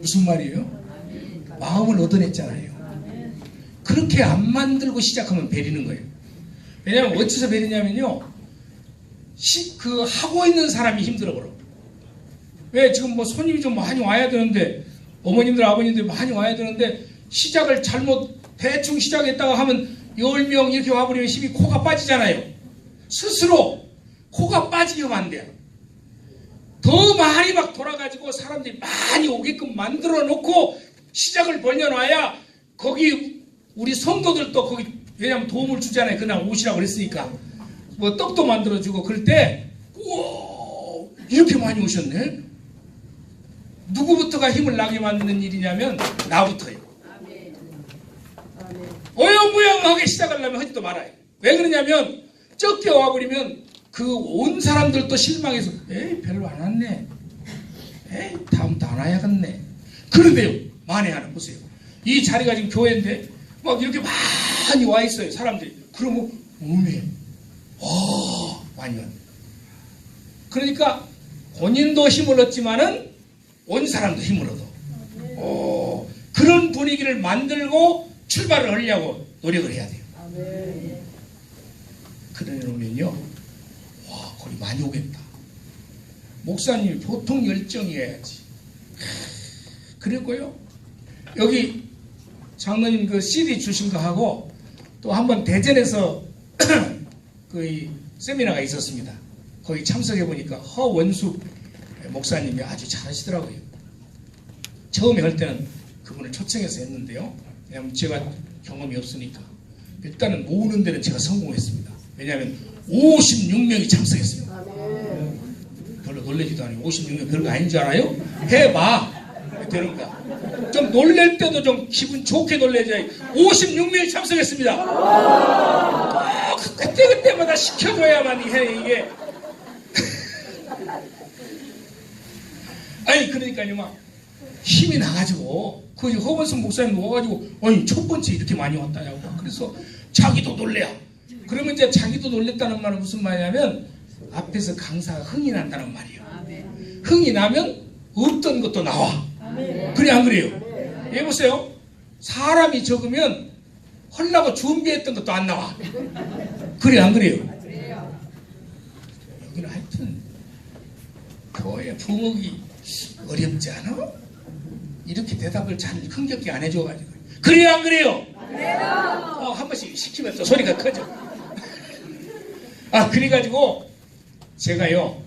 무슨 말이에요? 마음을 얻어냈잖아요. 그렇게 안 만들고 시작하면 베리는 거예요. 왜냐하면 어디서 베리냐면요. 시, 그 하고 있는 사람이 힘들어 버려. 왜 지금 뭐 손님이 좀 많이 와야 되는데 어머님들 아버님들 많이 와야 되는데 시작을 잘못 대충 시작했다가 하면 10명 이렇게 와버리면 힘이 코가 빠지잖아요. 스스로 코가 빠지면 안 돼요. 더 많이 막 돌아가지고 사람들이 많이 오게끔 만들어 놓고 시작을 벌려놔야 거기 우리 성도들도 거기 왜냐면 도움을 주잖아요. 그날 오시라고 그랬으니까 뭐 떡도 만들어주고 그럴 때 우와 이렇게 많이 오셨네. 누구부터가 힘을 나게 만드는 일이냐면 나부터요. 어영부영하게 시작하려면 하지도 말아요. 왜 그러냐면 적게 와버리면 그 온 사람들도 실망해서 에이 별로 안 왔네. 에이 다음부터 안 와야겠네. 그런데요 만에 하나 보세요. 이 자리가 지금 교회인데 막 이렇게 많이 와 있어요 사람들이. 그러면 오메 와 많이 왔네. 그러니까 본인도 힘을 얻지만은 온 사람도 힘을 얻어. 오, 그런 분위기를 만들고 출발을 하려고 노력을 해야 돼요. 그래 놓으면요, 와, 거기 많이 오겠다. 목사님이 보통 열정이어야지. 그랬고요. 여기 장로님 그 CD 주신 거 하고 또 한번 대전에서 그 세미나가 있었습니다. 거기 참석해 보니까 허원숙 목사님이 아주 잘하시더라고요. 처음에 할 때는 그분을 초청해서 했는데요. 왜냐하면 제가 경험이 없으니까 일단은 모으는 데는 제가 성공했습니다. 왜냐하면 56명이 참석했습니다. 별로 놀라지도 않아요. 56명 별거 아닌 줄 알아요? 해봐 되는 거야. 좀 놀랄 때도 좀 기분 좋게 놀래줘야 56명이 참석했습니다. 아, 그때 그때마다 시켜줘야만 해 이게. 아니 그러니까요 막 힘이 나가지고 그 허원성 목사님 와가지고 아니 첫 번째 이렇게 많이 왔다냐고 그래서 자기도 놀래요. 그러면 이제 자기도 놀랬다는 말은 무슨 말이냐면 앞에서 강사가 흥이 난다는 말이에요. 흥이 나면 없던 것도 나와. 그래 안 그래요? 예 보세요. 사람이 적으면 헐라고 준비했던 것도 안 나와. 그래 안 그래요? 여기는 하여튼 교회 부목이 어렵지 않아? 이렇게 대답을 잘 흥겹게 안 해줘가지고 그래요 안 그래요? 어, 한 번씩 시키면 또 소리가 커져 아 그래가지고 제가요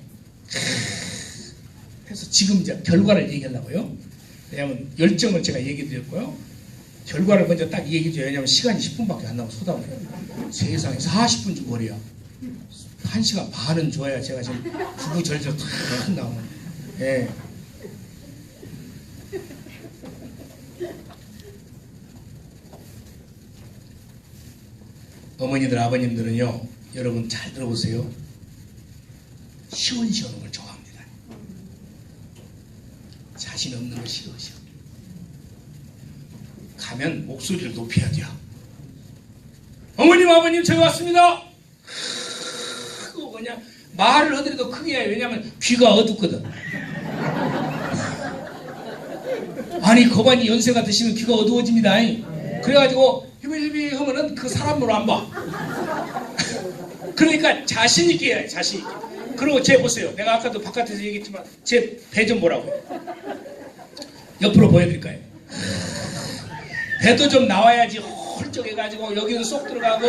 그래서 지금 이제 결과를 얘기하려고요. 왜냐면 열정을 제가 얘기 드렸고요. 결과를 먼저 딱 얘기해 줘요. 왜냐면 시간이 10분밖에 안 남아서 소담해요. 세상에 40분 좀 거리야. 1시간 반은 줘야 제가 지금 구구절절 탁 나오는. 예. 어머니들 아버님들은요 여러분 잘 들어보세요. 시원시원한 걸 좋아합니다. 자신 없는 걸 싫어하셔. 가면 목소리를 높여야 돼요. 어머님 아버님 제가 왔습니다. 그거 그냥 말을 하더라도 크게 해요. 왜냐면 귀가 어둡거든. 아니 거반이 연세가 드시면 귀가 어두워집니다. 그래가지고 히비히비 하면은 그 사람으로 안 봐. 그러니까 자신 있게 해요, 자신 있게. 그리고 제 보세요. 내가 아까도 바깥에서 얘기했지만 제 배 좀 보라고요. 옆으로 보여드릴까요? 배도 좀 나와야지 홀쭉해가지고 여기는 쏙 들어가고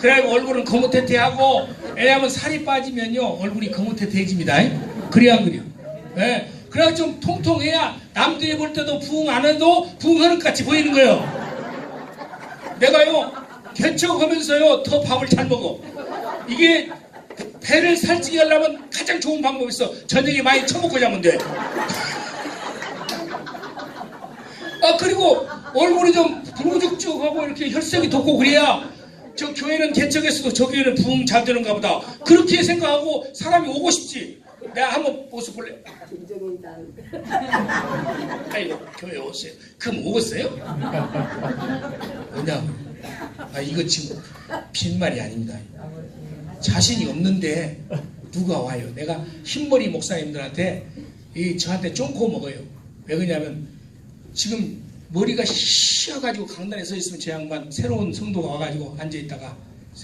그래야 얼굴은 거뭇해태하고 왜냐하면 살이 빠지면요 얼굴이 거뭇해태해집니다. 그래야 안 그래요? 예. 그래야 좀 통통해야 남들이 볼 때도 부흥 안 해도 부흥하는 것 같이 보이는 거예요. 내가요 개척하면서요 더 밥을 잘 먹어 이게 배를 살찌게 하려면 가장 좋은 방법이 있어. 저녁에 많이 처먹고 자면 돼 아 그리고 얼굴이 좀 부르죽죽하고 이렇게 혈색이 돋고 그래야 저 교회는 개척했어도 저 교회는 부흥 잘 되는가 보다. 그렇게 생각하고 사람이 오고 싶지. 내가 한번 모습 볼래? 아이고 교회 오세요. 그럼 오겠어요? 뭐냐 아 이거 지금 빈말이 아닙니다 자신이 없는데 누가 와요 내가 흰머리 목사님들한테 이 저한테 쫑코 먹어요 왜 그러냐면 지금 머리가 씌어가지고 강단에 서 있으면 제 양반 새로운 성도가 와가지고 앉아있다가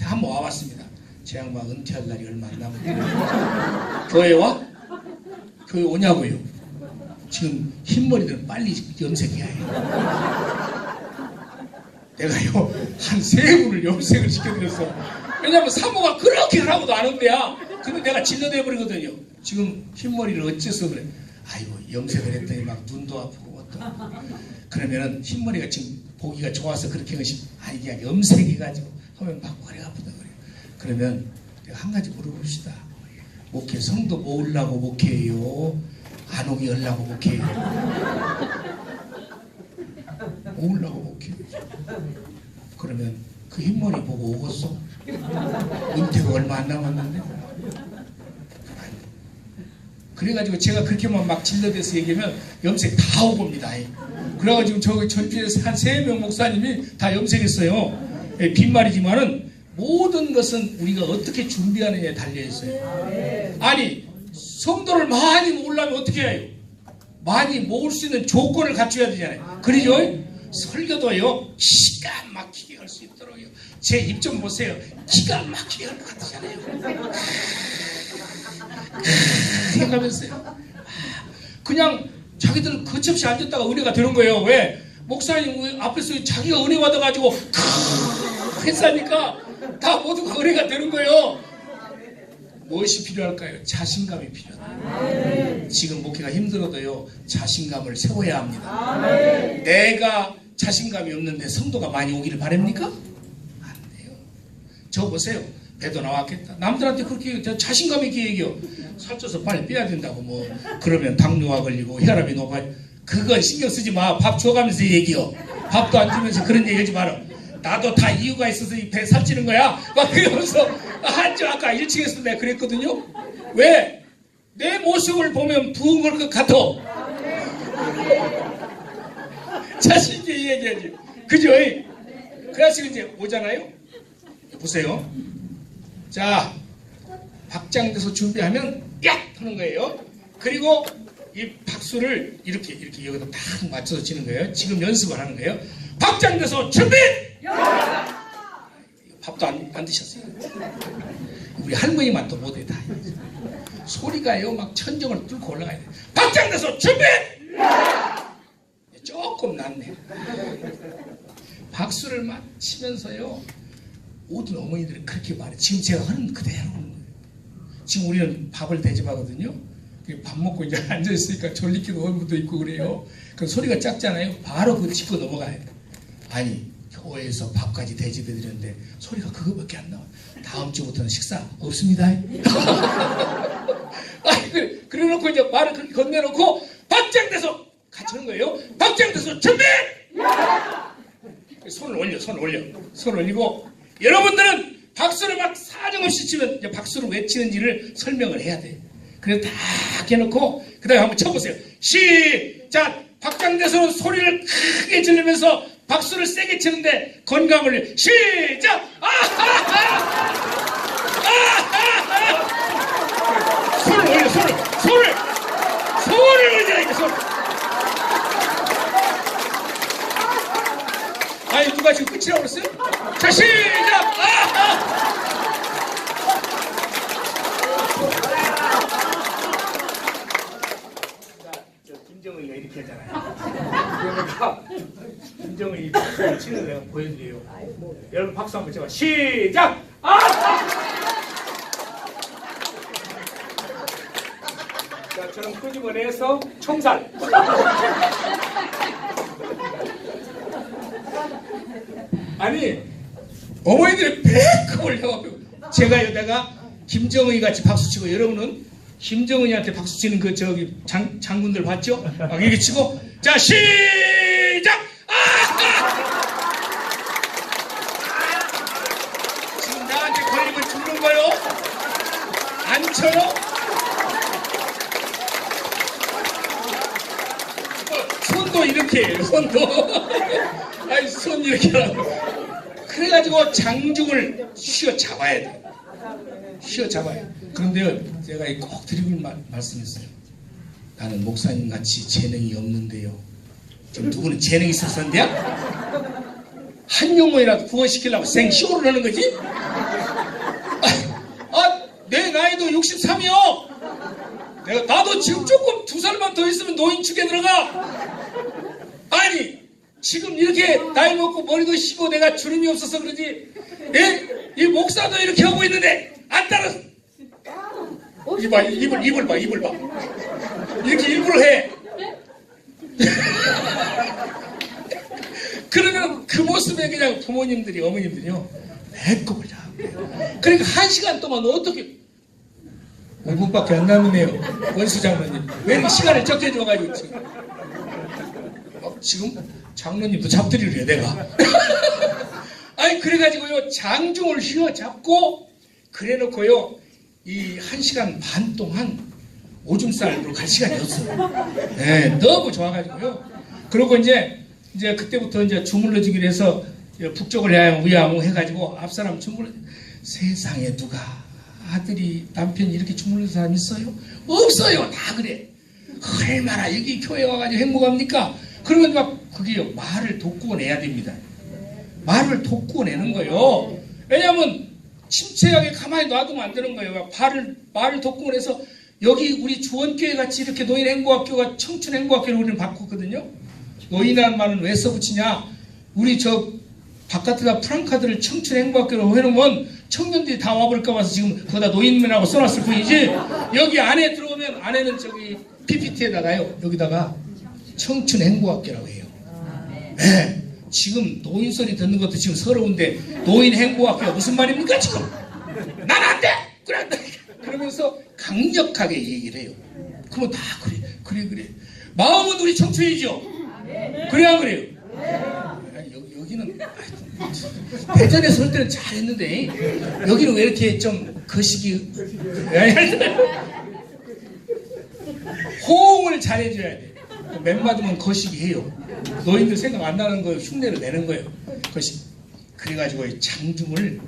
한번 와봤습니다. 제 양반 은퇴할 날이 얼마 안 남았는데 교회 와? 교회 오냐고요. 지금 흰머리들은 빨리 염색해야 해요. 내가요 한 세 분을 염색을 시켜드렸어. 왜냐면 사모가 그렇게 하라고도 안 한대야. 근데 내가 질러내 버리거든요. 지금 흰머리를 어째서 그래? 아이고 염색을 했더니 막 눈도 아프고 뭐 어떠. 그러면은 흰머리가 지금 보기가 좋아서 그렇게 하시. 아 이게 염색해가지고 하면 막 머리가 아프다 그래요. 그러면 한 가지 물어봅시다. 목회 성도 모으려고 목회해요. 안 오게 하려고 목회해요. 모으려고 목회해요. 그러면 그 흰머리 보고 오겠어? 은퇴가 얼마 안 남았는데? 그래가지고 제가 그렇게만 막 질러대서 얘기하면 염색 다 오봅니다. 그래가지고 저기 전주에서 한 세 명 목사님이 다 염색했어요. 예, 빈말이지만은 모든 것은 우리가 어떻게 준비하느냐에 달려 있어요. 아니 성도를 많이 모으려면 어떻게 해요? 많이 모을 수 있는 조건을 갖춰야 되잖아요. 그러죠? 설교도요 기가 막히게 할 수 있도록요. 제 입 좀 보세요. 기가 막히게 할 것 같으잖아요. 생각하면서요. 그냥 자기들 거침없이 앉았다가 은혜가 되는 거예요. 왜? 목사님 왜 앞에서 자기가 은혜 받아가지고 크 했으니까 다 모두가 은혜가 되는 거예요. 무엇이 필요할까요? 자신감이 필요해요. 지금 목회가 힘들어도요, 자신감을 세워야 합니다. 내가 자신감이 없는데 성도가 많이 오기를 바랍니까? 안 돼요. 저 보세요. 배도 나왔겠다. 남들한테 그렇게 얘기해요. 자신감 있게 얘기해요. 살쪄서 빨리 빼야 된다고 뭐 그러면 당뇨가 걸리고 혈압이 높아. 그건 신경 쓰지 마. 밥 줘가면서 얘기해요. 밥도 안 주면서 그런 얘기 하지 마라. 나도 다 이유가 있어서 이 배 살찌는 거야. 막 그러면서 한주 아까 1층에서 내가 그랬거든요. 왜? 내 모습을 보면 부은 걸 것 같아. 자신 있게 얘기하지. 그죠? 그래서 이제 오잖아요. 보세요. 자, 박장돼서 준비하면 야 하는 거예요. 그리고 이 박수를 이렇게 이렇게 여기다 딱 맞춰서 치는 거예요. 지금 연습을 하는 거예요. 박장돼서 준비. 밥도 안, 안 드셨어요. 우리 할머니만 또 못해 다. 소리가요 막 천정을 뚫고 올라가야 돼. 박장돼서 준비. 조금 낫네. 박수를 막 치면서요. 모든 어머니들이 그렇게 말해. 지금 제가 하는 그대로 하는 거예요. 지금 우리는 밥을 대접하거든요. 밥 먹고 이제 앉아있으니까 졸리기도 얼굴도 있고 그래요. 그 소리가 작잖아요. 바로 그거 짚고 넘어가야 돼. 아니, 교회에서 밥까지 대접해드렸는데 소리가 그거밖에 안 나와. 다음 주부터는 식사 없습니다. 아니, 그래, 그래 놓고 이제 말을 건네놓고 박장돼서 같이 하는 거예요. 박장돼서 준비! 손을 올려, 손을 올려. 손을 올리고 여러분들은 박수를 막 사정없이 치면 이제 박수를 왜 치는지를 설명을 해야 돼. 그래서 다 해놓고 그 다음에 한번 쳐보세요. 시작! 박장대소는 소리를 크게 지르면서 박수를 세게 치는데 건강을 시작! 아하하! 아하하! 손을 올려, 손을! 손을! 손을 올리라니까, 손! 지금 끝이라고 그랬어요? 자, 시작! 저 김정은이가 이렇게 하잖아요. 그러니까 김정은이 박수를 치는 거 내가 보여드려요. 여러분 박수 한번 쳐봐. 시작! 아! 자, 저는 끄집어내서 총살. 아니 어머니들이 배꼽 올려가지고 제가 여다가 김정은이 같이 박수 치고 여러분은 김정은이한테 박수 치는 그 저기 장, 장군들 봤죠? 막 이렇게 치고 자 시작! 아! 지금 나한테 걸리면 죽는 거요? 안 쳐요? 어, 손도 이렇게 해요 손도 아니 손 이렇게 하고 장중을 휘어 잡아야 돼 휘어 잡아요 그런데요 제가 꼭 드리고 말, 말씀했어요 나는 목사님 같이 재능이 없는데요. 지금 누구는 재능 있었었는데요? 한 영혼이라도 구원시키려고 생쇼를 하는 거지? 아, 아, 내 나이도 63이요. 내가 나도 지금 조금 두 살만 더 있으면 노인 축에 들어가. 지금 이렇게 나이 먹고 머리도 쉬고 내가 주름이 없어서 그러지. 예? 이 목사도 이렇게 하고 있는데 안 따라. 이봐 입을 입을 봐 입을 봐. 이렇게 일부러 해. 그러면 그 모습에 그냥 부모님들이 어머님들이요 배꼽을 잡고 그러니까 한 시간 동안 어떻게 5분밖에 안 남았네요 원수 장로님 왜 시간을 적게 줘가지고 지금 어, 지금 장로님 도 잡들이를 해 내가. 아니 그래가지고요 장중을 휘어잡고 그래놓고요 이 한 시간 반 동안 오줌살로 갈 시간이 없어요. 네, 너무 좋아가지고요. 그리고 이제 이제 그때부터 이제 주물러주기로 해서 북쪽을 향해 우야무 해가지고 앞 사람 주물러 세상에 누가 아들이 남편이 이렇게 주물러 사람 있어요? 없어요. 다 그래. 얼마나 여기 교회 와가지고 행복합니까? 그러면 막 그게 말을 돋구어내야 됩니다. 말을 돋구어내는 거예요. 왜냐하면 침체하게 가만히 놔두면 안 되는 거예요. 발을, 말을 돋구어내서 여기 우리 주원교회 같이 이렇게 노인행복학교가 청춘행복학교를 우리는 바꿨거든요. 노인이라는 말은 왜 써붙이냐? 우리 저 바깥에다 프랑카드를 청춘 행복학교로 해놓으면 청년들이 다 와버릴까 봐서 지금 거기다 노인면하고 써놨을 뿐이지. 여기 안에 들어오면 안에는 저기 PPT에다가요. 여기다가 청춘 행복학교라고 해요. 네. 지금 노인 소리 듣는 것도 지금 서러운데 노인 행복학교가 무슨 말입니까 지금? 난 안 돼! 그래 안 돼! 그러면서 강력하게 얘기를 해요. 그러면 다 그래 그래 그래 마음은 우리 청춘이죠. 그래 안 그래요? 아니, 여기, 여기는 대전에 설 때는 잘했는데 여기는 왜 이렇게 좀 거시기 호응을 잘해줘야 돼. 맨 맞으면 거시기 해요. 노인들 생각 안 나는 거 흉내를 내는 거예요. 거시. 그래가지고 장중을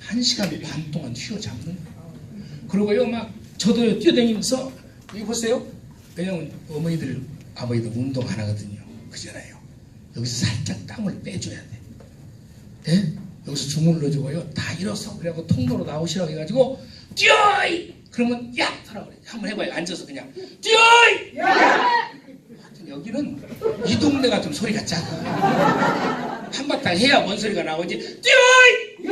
한 시간 반 동안 휘어잡는 거예요. 그리고요 막 저도 뛰어다니면서 이거 보세요. 왜냐면 어머니들 아버지들 운동 안 하거든요. 그잖아요. 여기서 살짝 땀을 빼줘야 돼. 예? 여기서 주문을 주고요. 다 일어서 그래갖고 통로로 나오시라고 해가지고 뛰어이! 그러면 야! 하라고 그래. 한번 해봐요. 앉아서 그냥 뛰어이! 여기는 이 동네 같은 소리가 작아. 한바탕 해야 뭔 소리가 나오지. 뛰어이!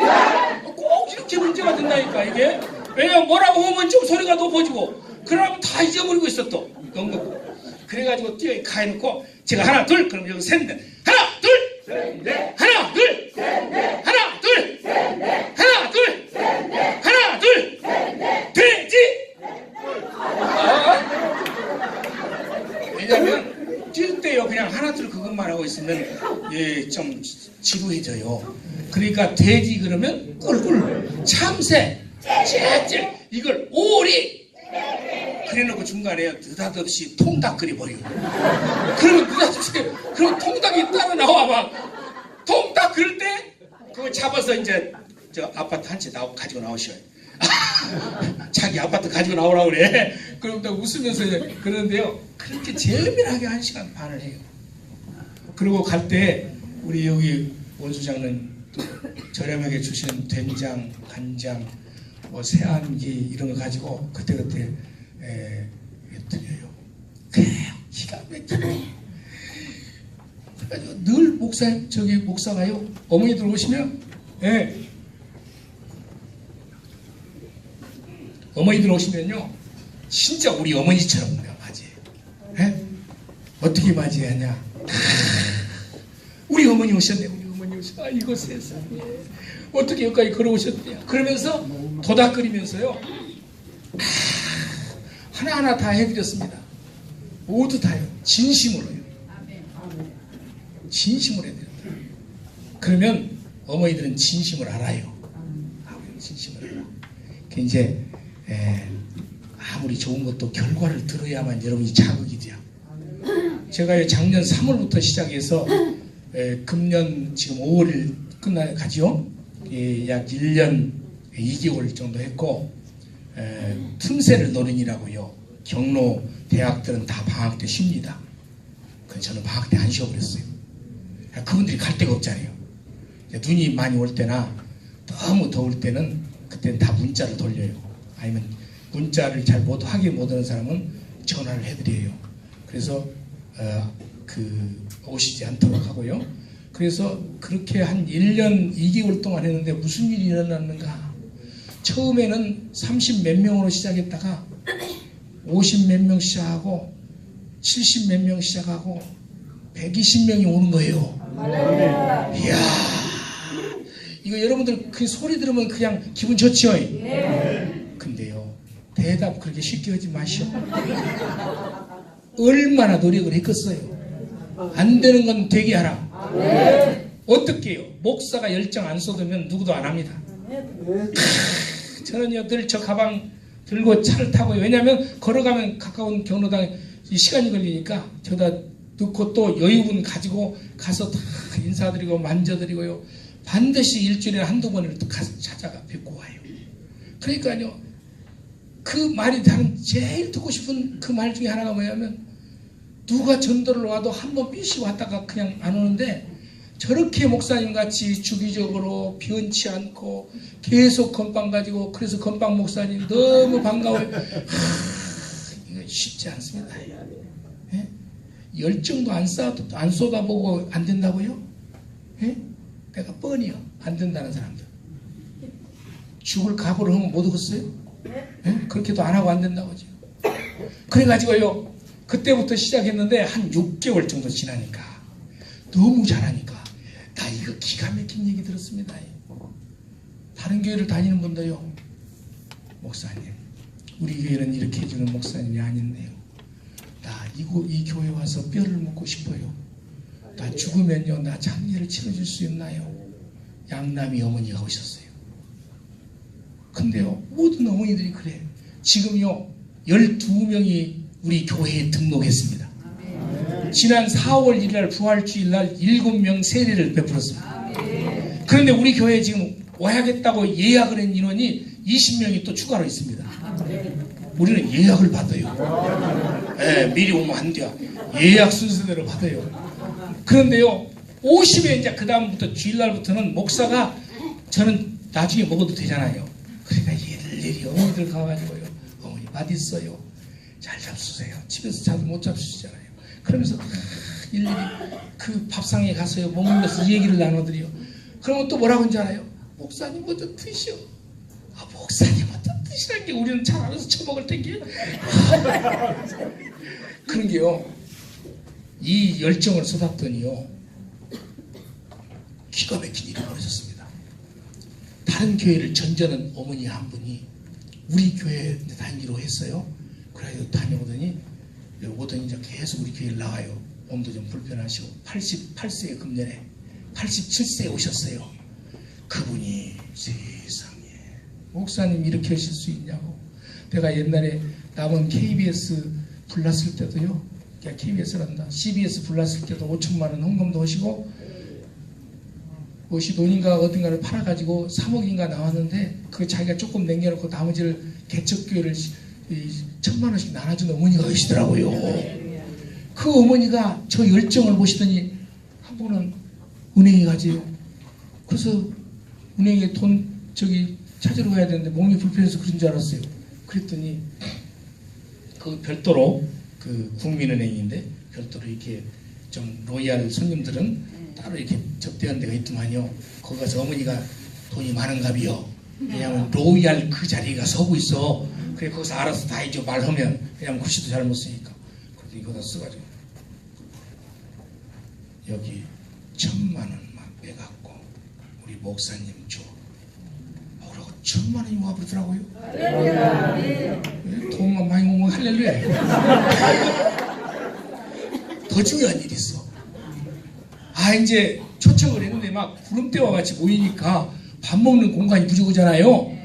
꼭 이렇게 문제가 된다니까 이게. 왜냐면 뭐라고 하면 좀 소리가 높아지고 그러면 다 잊어버리고 있어 또. 연극. 그래가지고 뛰어 가해놓고 제가 하나 둘 그럼 여기 셋넷 하나 둘 하나 둘 하나 둘 하나 둘 하나 둘 돼지 아. 왜냐면 뛸 때요 그냥 하나 둘 그것만 하고 있으면 예좀 지루해져요 그러니까 돼지 그러면 꿀꿀 참새 째째 이걸 오리! 그래놓고 중간에 느닷없이 통닭 끓여버리고. 그러면 느닷없이 그럼 통닭이 따로 나와 막. 통닭 그럴 때 그거 잡아서 이제 저 아파트 한 채 나오 가지고 나오셔요 자기 아파트 가지고 나오라고 그래. 그럼 또 웃으면서 그러는데요. 그렇게 재미나게 한 시간 반을 해요. 그리고 갈 때 우리 여기 원수장은 또 저렴하게 주시는 된장 간장 뭐 새안기 이런 거 가지고 그때그때 에, 드려요. 그래 기가 막히네. 그래가지고 늘 목사 저기 목사가요 어머니들 오시면 예. 어머니들 오시면요 진짜 우리 어머니처럼 맞이해요. 예? 어떻게 맞이하냐? 우리 어머니 오셨네. 우 오셨. 아 이거 세상에 어떻게 여기까지 걸어오셨대요. 그러면서 도닥거리면서요. 아, 하나하나 다 해드렸습니다. 모두 다요. 진심으로요. 진심으로 해드렸다. 그러면 어머니들은 진심을 알아요. 아버지는 진심을 알아. 그 이제 에, 아무리 좋은 것도 결과를 들어야만 여러분이 자극이 돼요. 제가 작년 3월부터 시작해서 에, 금년 지금 5월 끝나 가지요. 예, 약 1년 2개월 정도 했고 에, 틈새를 노린이라고요. 경로 대학들은 다 방학 때 쉽니다. 저는 방학 때 안 쉬어버렸어요. 그분들이 갈 데가 없잖아요. 눈이 많이 올 때나 너무 더울 때는 그때는 다 문자를 돌려요. 아니면 문자를 잘 못 하게 못하는 사람은 전화를 해드려요. 그래서 어, 그 오시지 않도록 하고요. 그래서 그렇게 한 1년 2개월 동안 했는데 무슨 일이 일어났는가? 처음에는 30 몇 명으로 시작했다가 50 몇 명 시작하고 70 몇 명 시작하고 120명이 오는 거예요. 이야, 이거 여러분들 그 소리 들으면 그냥 기분 좋죠? 근데요, 대답 그렇게 쉽게 하지 마시오. 얼마나 노력을 했겠어요. 안 되는 건 되게 하라. 어떻게 해요? 목사가 열정 안 쏟으면 누구도 안 합니다. 저는요 늘 저 가방 들고 차를 타고요. 왜냐하면 걸어가면 가까운 경로당 시간이 걸리니까 저다 넣고 또 여유분 가지고 가서 다 인사드리고 만져드리고요. 반드시 일주일에 한두 번을 또 가서 찾아가 뵙고 와요. 그러니까요. 그 말이 다른 제일 듣고 싶은 그 말 중에 하나가 뭐냐면 누가 전도를 와도 한 번 삐시 왔다가 그냥 안 오는데 저렇게 목사님 같이 주기적으로 변치 않고 계속 건빵 가지고 그래서 건빵 목사님 너무 반가워요. 하, 이거 쉽지 않습니다. 예? 열정도 안 쏟아 안 쏟아보고 안 된다고요? 예? 내가 뻔히요 안 된다는 사람들 죽을 각오를 하면 못 오겠어요? 예? 그렇게도 안 하고 안 된다고 지금. 그래가지고요 그때부터 시작했는데 한 6개월 정도 지나니까 너무 잘하니까 나 이거 기가 막힌 얘기 들었습니다. 다른 교회를 다니는 분도요 목사님 우리 교회는 이렇게 해주는 목사님이 아닌데요. 나 이거 이 교회 와서 뼈를 묻고 싶어요. 나 죽으면요 나 장례를 치러줄 수 있나요? 양남이 어머니가 오셨어요. 근데요 모든 어머니들이 그래. 지금요 12명이 우리 교회에 등록했습니다. 지난 4월 1일 부활주일 날 7명 세례를 베풀었습니다. 그런데 우리 교회에 지금 와야겠다고 예약을 한 인원이 20명이 또 추가로 있습니다. 우리는 예약을 받아요. 예, 미리 오면 안 돼요. 예약 순서대로 받아요. 그런데요, 50에 이제 그 다음부터 주일날부터는 목사가 저는 나중에 먹어도 되잖아요. 그러니까 일일이 어머니들 가가지고요. 어머니 맛 있어요. 잘 잡수세요. 집에서 잘 못 잡수시잖아요. 그러면서 다 일일이 그 밥상에 가서요. 이 얘기를 나눠드려. 그러면 또 뭐라고 하는지 알아요? 목사님 먼저 드시오. 아, 목사님 먼저 드시라는 게 우리는 잘 알아서 처먹을 텐게. 그런 게요. 이 열정을 쏟았더니요. 기가 막힌 일이 벌어졌습니다. 다른 교회를 전전한 어머니 한 분이 우리 교회 다니기로 했어요. 그래서 다녀오더니 오더니 이제 계속 우리 교회를 나와요. 몸도 좀 불편하시고 88세에 금년에 87세에 오셨어요. 그분이 세상에 목사님 이렇게 하실 수 있냐고. 내가 옛날에 남은 KBS 불났을 때도요. KBS란다. CBS 불났을 때도 5천만 원 헌금도 하시고 무엇이 돈인가 어딘가를 팔아가지고 3억인가 나왔는데 그 자기가 조금 남겨놓고 나머지를 개척교회를 이 천만 원씩 나눠준 어머니가 계시더라고요. 그 어머니가 저 열정을 보시더니 한 번은 은행에 가지요. 그래서 은행에 돈 저기 찾으러 가야 되는데 몸이 불편해서 그런 줄 알았어요. 그랬더니 그 별도로 그 국민은행인데 별도로 이렇게 좀 로얄 손님들은 따로 이렇게 접대한 데가 있더만요. 거기 가서 어머니가 돈이 많은가 비요. 왜냐하면 로얄 그 자리에 가 서고 있어. 그래 거기서 알아서 다 이제 말하면 왜냐면 글씨도 잘 못 쓰니까. 그래서 이거다 써가지고 여기 천만 원만 빼갖고 우리 목사님 줘. 어, 그러고 천만 원이 와버리더라고요. 네, 돈만 많이 오면 할렐루야. 더 중요한 일이 있어. 아 이제 초청을 했는데 막 구름대와 같이 모이니까 밥 먹는 공간이 부족하잖아요.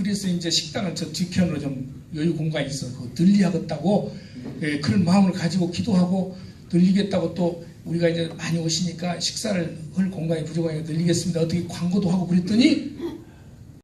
아 그래서 이제 식당을 저 뒤편으로 좀 여유 공간이 있어 그 늘리하겠다고 예, 그런 마음을 가지고 기도하고 늘리겠다고 또 우리가 이제 많이 오시니까 식사를 할 공간이 부족하니까 늘리겠습니다. 어떻게 광고도 하고 그랬더니